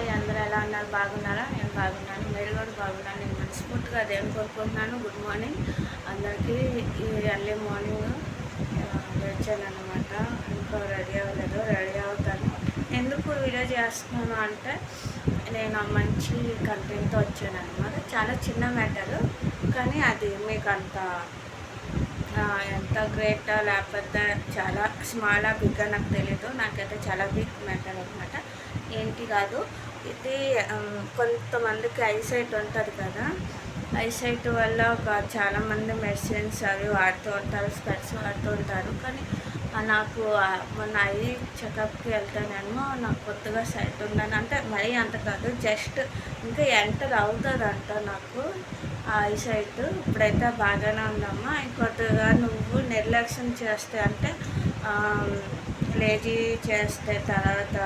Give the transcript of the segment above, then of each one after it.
Hi అందరూ ఎలా ఉన్నారు? బాగున్నారా? నేను బాగున్నాను. మీరు కూడా బాగున్నాను. నేను మనస్ఫూర్తిగా దేవుని కోరుకుంటున్నాను. గుడ్ మార్నింగ్ అందరికీ ఈ ఎర్లీ మార్నింగ్ వచ్చాను అనమాట ఇంకా రెడీ అవ్వలేదు. రెడీ అవుతాను. ఎందుకు వీడియో చేస్తున్నాను అంటే నేను మంచి కంటెంట్తో వచ్చాను అనమాట చాలా చిన్న మ్యాటర్ కానీ అది మీకు అంత ఎంత గ్రేట్ లేకపోతే చాలా స్మాలా బిగ్గా నాకు తెలియదు నాకైతే చాలా బిగ్ మ్యాటర్ అనమాట ఏంటి కాదు. ఇది కొంతమందికి ఐసైట్ ఉంటుంది కదా. ఐసైట్ వల్ల ఒక చాలామంది మెడిసిన్స్ అవి వాడుతూ ఉంటారు స్పెట్స్ వాడుతూ ఉంటారు. కానీ నాకు మొన్న ఐ చెకప్కి వెళ్తానేమో నాకు కొత్తగా సైట్ ఉందని. అంటే మరీ అంత కాదు జస్ట్ ఇంకా ఎంటర్ అవుతుందంట నాకు ఆ ఐసైట్. ఇప్పుడైతే బాగానే ఉందమ్మా. కొద్దిగా నువ్వు నిర్లక్ష్యం చేస్తే అంటే లేజీ చేస్తే తర్వాత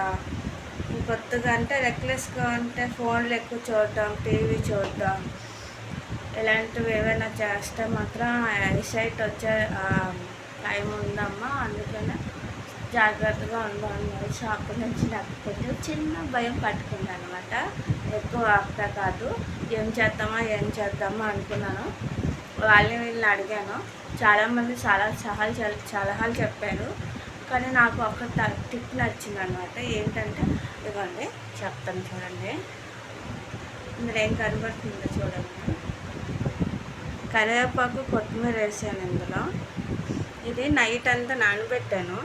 కొత్తగా అంటే రెక్లెస్గా అంటే ఫోన్లు ఎక్కువ చూడటం టీవీ చూడటం ఇలాంటివి ఏమైనా చేస్తే మాత్రం ఐసైట్ వచ్చే టైం ఉందమ్మా. అందుకనే జాగ్రత్తగా ఉండాలి షాప్ నుంచి నాకు కొంచెం చిన్న భయం పట్టుకుంది అనమాట ఎక్కువ అక్కడ కాదు. ఏం చేద్దామా ఏం చేద్దామా అనుకున్నాను. వాళ్ళని వీళ్ళని అడిగాను. చాలామంది చాలా సహాలు సలహాలు చెప్పారు. కానీ నాకు ఒక టిప్ నచ్చింది అనమాట ఏంటంటే ఇవ్వండి చెప్తాను చూడండి. ఇందులో ఏం కనబడుతుందో చూడండి. కరివేపాకు కొత్తిమీర వేసాను ఇందులో. ఇది నైట్ అంతా నానబెట్టాను.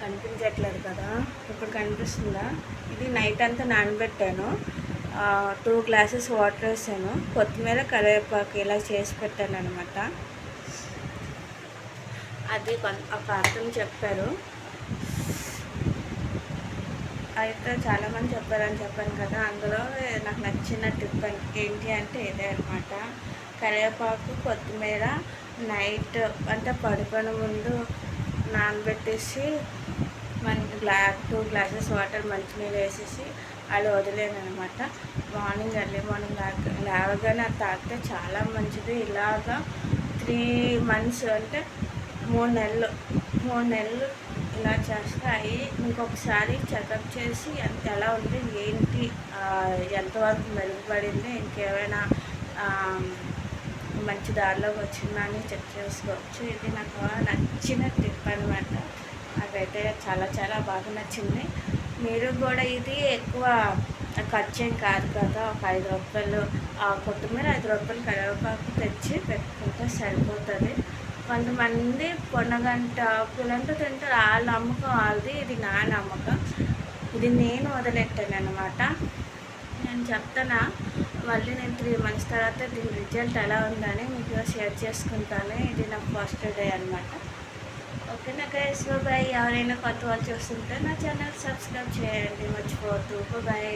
కనిపించట్లేదు కదా? ఇప్పుడు కనిపిస్తుందా? ఇది నైట్ అంతా నానబెట్టాను. టూ గ్లాసెస్ వాటర్ వేసాను. కొత్తిమీర కరివేపాకు ఇలా చేసి పెట్టాను అనమాట అది ఒక అర్థం చెప్పారు. అయితే చాలామంది చెప్పారని చెప్పాను కదా అందులో నాకు నచ్చిన టిప్ ఏంటి అంటే ఇదే అనమాట కరివేపాకు కొత్తిమీర నైట్ అంటే పడుకునే ముందు నానబెట్టేసి మన గ్లా టూ గ్లాసెస్ వాటర్ మంచినీళ్ళు వేసేసి అలా వదిలేను అనమాట మార్నింగ్ ఎర్లీ మార్నింగ్ లేక లేవగానే అది తాగితే చాలా మంచిది. ఇలాగా త్రీ మంత్స్ అంటే మూడు నెలలు మూడు నెలలు ఇలా చేస్తాయి. ఇంకొకసారి చెకప్ చేసి ఎంత ఎలా ఉంది ఏంటి ఎంతవరకు మెరుగుపడింది ఇంకేమైనా మంచి దారిలోకి వచ్చిందా అని చెక్ చేసుకోవచ్చు. ఇది నాకు నచ్చిన టిప్ అనమాట నాకైతే చాలా చాలా బాగా నచ్చింది. మీరు కూడా ఇది ఎక్కువ ఖర్చు ఏం కాదు కదా. ఒక ఐదు రూపాయలు ఆ కొత్తిమీర ఐదు రూపాయలు కరివేపాకు తెచ్చి పెట్టుకుంటే సరిపోతుంది. కొంతమంది పొన్నగంట పులంతో తింటారు. వాళ్ళ నమ్మకం వాళ్ళది ఇది నా నమ్మకం. ఇది నేను వదిలెట్టాను అనమాట నేను చెప్తానా మళ్ళీ నేను త్రీ మంత్స్ తర్వాత దీని రిజల్ట్ ఎలా ఉందని మీకు షేర్ చేసుకుంటాను. ఇది నా ఫస్ట్ డే అనమాట ఓకే నాకు గైస్ బాయ్ ఎవరైనా కొత్త వాళ్ళు చూస్తుంటే నా ఛానల్ సబ్స్క్రైబ్ చేయండి. మర్చిపోవద్దు. బాయ్